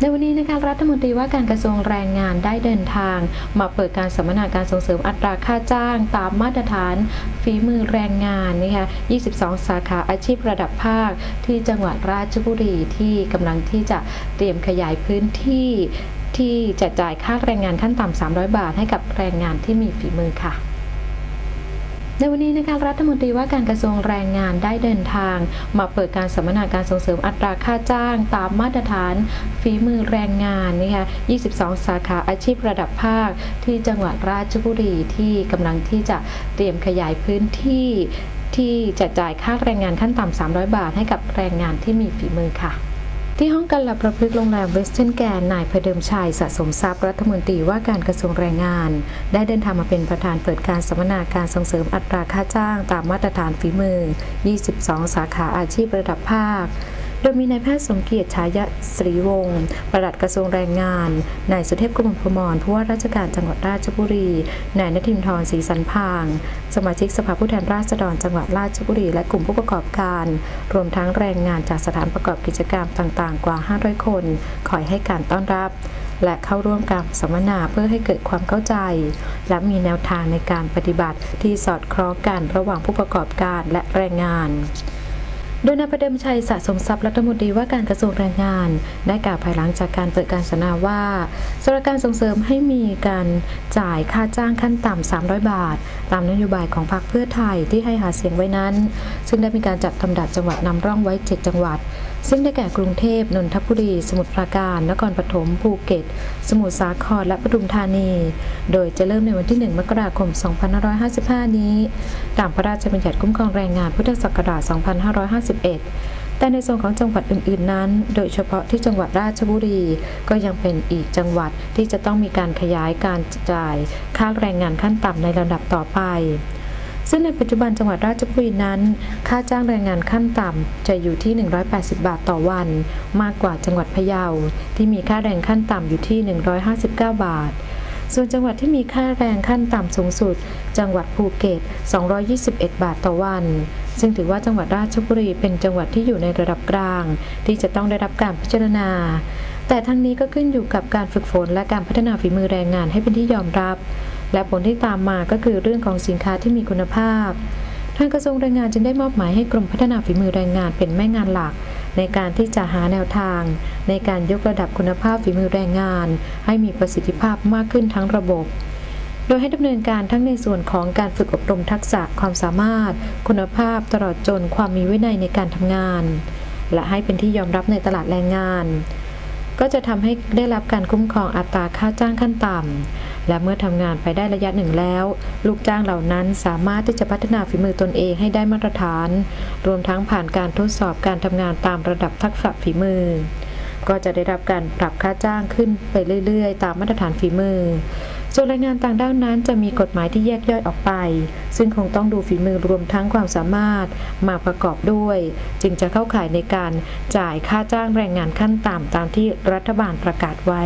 ในวันนี้นะคะรัฐมนตรีว่าการกระทรวงแรงงานได้เดินทาง มาเปิดการสัมมนาการส่งเสริมอัตราค่าจ้าง ตามมาตรฐานฝีมือแรงงานนะคะ 22 สาขาอาชีพระดับภาค ที่จังหวัดราชบุรีที่กำลังที่จะเตรียมขยายพื้นที่ที่จะจ่ายค่าแรงงานขั้นต่ำ 300 บาทให้กับแรงงานที่มีฝีมือค่ะ ในวันนี้นะคะรัฐมนตรีว่าการกระทรวงแรงงานได้เดินทาง มาเปิดการสัมมนาการส่งเสริมอัตราค่าจ้าง ตามมาตรฐานฝีมือแรงงานนะคะ22 สาขาอาชีพระดับภาค ที่จังหวัดราชบุรีที่กำลังที่จะเตรียมขยายพื้นที่ที่จะจ่ายค่าแรงงานขั้นต่ำ300 บาทให้กับแรงงานที่มีฝีมือค่ะ ที่ห้องการหลับประพฤกโรงแรมเวสเทิร์นแกนนายพเดิมชัยสะสมทรัพย์รัฐมนตรีว่าการกระทรวงแรงงาน ได้เดินทางมาเป็นประธานเปิดการสัมมนาการส่งเสริมอัตราค่าจ้างตามมาตรฐานฝีมือ 22 สาขาอาชีพระดับภาค โดยมีนายแพทย์สมเกียรติชายศรีวงศ์ปลัดกระทรวงแรงงาน นายสุเทพกมลพมรผู้ว่าราชการจังหวัดราชบุรี นายนทินทรศรีสันพาง สมาชิกสภาผู้แทนราษฎรจังหวัดราชบุรี และกลุ่มผู้ประกอบการ รวมทั้งแรงงานจากสถานประกอบกิจกรรมต่างๆ กว่า 500 คน คอยให้การต้อนรับและเข้าร่วมการสัมมนาเพื่อให้เกิดความเข้าใจ และมีแนวทางในการปฏิบัติที่สอดคล้องกันระหว่างผู้ประกอบการและแรงงาน โดยนายประเดิมชัยสะสมทรัพย์รัฐมนตรีว่าการกระทรวงแรงงาน ได้กล่าวภายหลังจากการเปิดการสนาว่าสำหรับการส่งเสริมให้มีการจ่ายค่าจ้างขั้นต่ำ 300 บาท ตามนโยบายของพรรคเพื่อไทยที่ให้หาเสียงไว้นั้น ซึ่งได้มีการจัดลำดับจังหวัดนำร่องไว้ 7 จังหวัดซึ่งได้แก่กรุงเทพ นนทบุรี สมุทรปราการ นครปฐม ภูเก็ต สมุทรสาคร และปทุมธานี โดยจะเริ่มในวันที่ 1 มกราคม 2555 นี้ ตามพระราชบัญญัติคุ้มครองแรงงานพุทธศักราช 2551 แต่ในส่วนของจังหวัดอื่น ๆ นั้น โดยเฉพาะที่จังหวัดราชบุรี ก็ยังเป็นอีกจังหวัดที่จะต้องมีการขยายการจ่ายค่าแรงงานขั้นต่ำในลำดับต่อไป ซึ่งในปัจจุบันจังหวัดราชบุรีนั้น ค่าจ้างแรงงานขั้นต่ำจะอยู่ที่ 180 บาทต่อวัน มากกว่าจังหวัดพะเยาที่มีค่าแรงขั้นต่ำอยู่ที่ 159 บาทส่วนจังหวัดที่มีค่าแรงขั้นต่ำสูงสุด จังหวัดภูเก็ต 221 บาทต่อวัน ซึ่งถือว่าจังหวัดราชบุรีเป็นจังหวัดที่อยู่ในระดับกลาง ที่จะต้องได้รับการพิจารณา แต่ทั้งนี้ก็ขึ้นอยู่กับการฝึกฝนและการพัฒนาฝีมือแรงงานให้เป็นที่ยอมรับ และผลที่ตามมาก็คือเรื่องของสินค้าที่มีคุณภาพ ทางกระทรวงแรงงานจึงได้มอบหมายให้กรมพัฒนาฝีมือแรงงานเป็นแม่งานหลัก ในการที่จะหาแนวทาง ในการยกระดับคุณภาพฝีมือแรงงาน ให้มีประสิทธิภาพมากขึ้นทั้งระบบ โดยให้ดำเนินการทั้งในส่วนของการฝึกอบรมทักษะความสามารถ คุณภาพตลอดจนความมีวินัยในการทำงาน และให้เป็นที่ยอมรับในตลาดแรงงานก็จะทำให้ได้รับการคุ้มครองอัตราค่าจ้างขั้นต่ำ และเมื่อทำงานไปได้ระยะหนึ่งแล้ว ลูกจ้างเหล่านั้นสามารถที่จะพัฒนาฝีมือตนเองให้ได้มาตรฐาน รวมทั้งผ่านการทดสอบการทำงานตามระดับทักษะฝีมือ ก็จะได้รับการปรับค่าจ้างขึ้นไปเรื่อย ๆ ตามมาตรฐานฝีมือ ส่วนแรงงานต่างด้าวนั้นจะมีกฎหมายที่แยกย่อยออกไป ซึ่งคงต้องดูฝีมือรวมทั้งความสามารถมาประกอบด้วย จึงจะเข้าข่ายในการจ่ายค่าจ้างแรงงานขั้นต่ำตามที่รัฐบาลประกาศไว้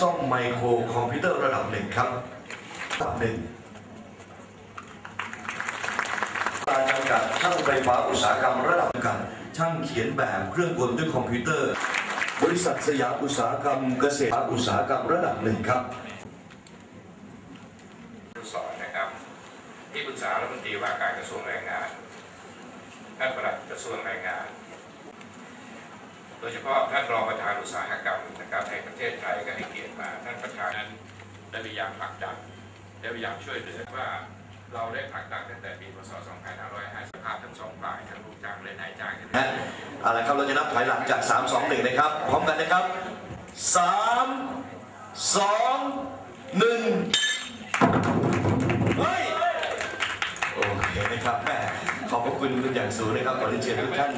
ซ่อมไมโครคอมพิวเตอร์ระดับหนึ่งครับระดับหนึ่งการจำกัดช่างไฟฟ้าอุตสาหกรรมระดับกัดช่างเขียนแบบเครื่องกลด้วยคอมพิวเตอร์ บริษัทสยามอุตสาหกรรมเกษตรอุตสาหกรรมระดับหนึ่งครับ สอนนะครับ ที่ปรึกษารัฐมนตรีว่าการกระทรวงแรงงาน ท่านประหลัดกระทรวงแรงงาน โดยเฉพาะท่านรองประธานอุตสาหกรรมนะครับในประเทศไทยก็ให้เกียรติมาท่านประธานนั้นได้พยายามผลักดันได้พยายามช่วยเหลือว่าเราได้ผลักดันตั้งแต่ปีพศ 2550ภาพทั้งสองฝ่ายทั้งลูกจ้างและนายจ้างนะเอาละครับเราจะนับถอยหลังจาก 3 2 1 นะครับ พร้อมกันนะครับ 3 2 1 เฮ้ย โอเคนะครับแม่ คุณเป็นอย่างสูงนะครับขอเรียนเชิญทุกท่าน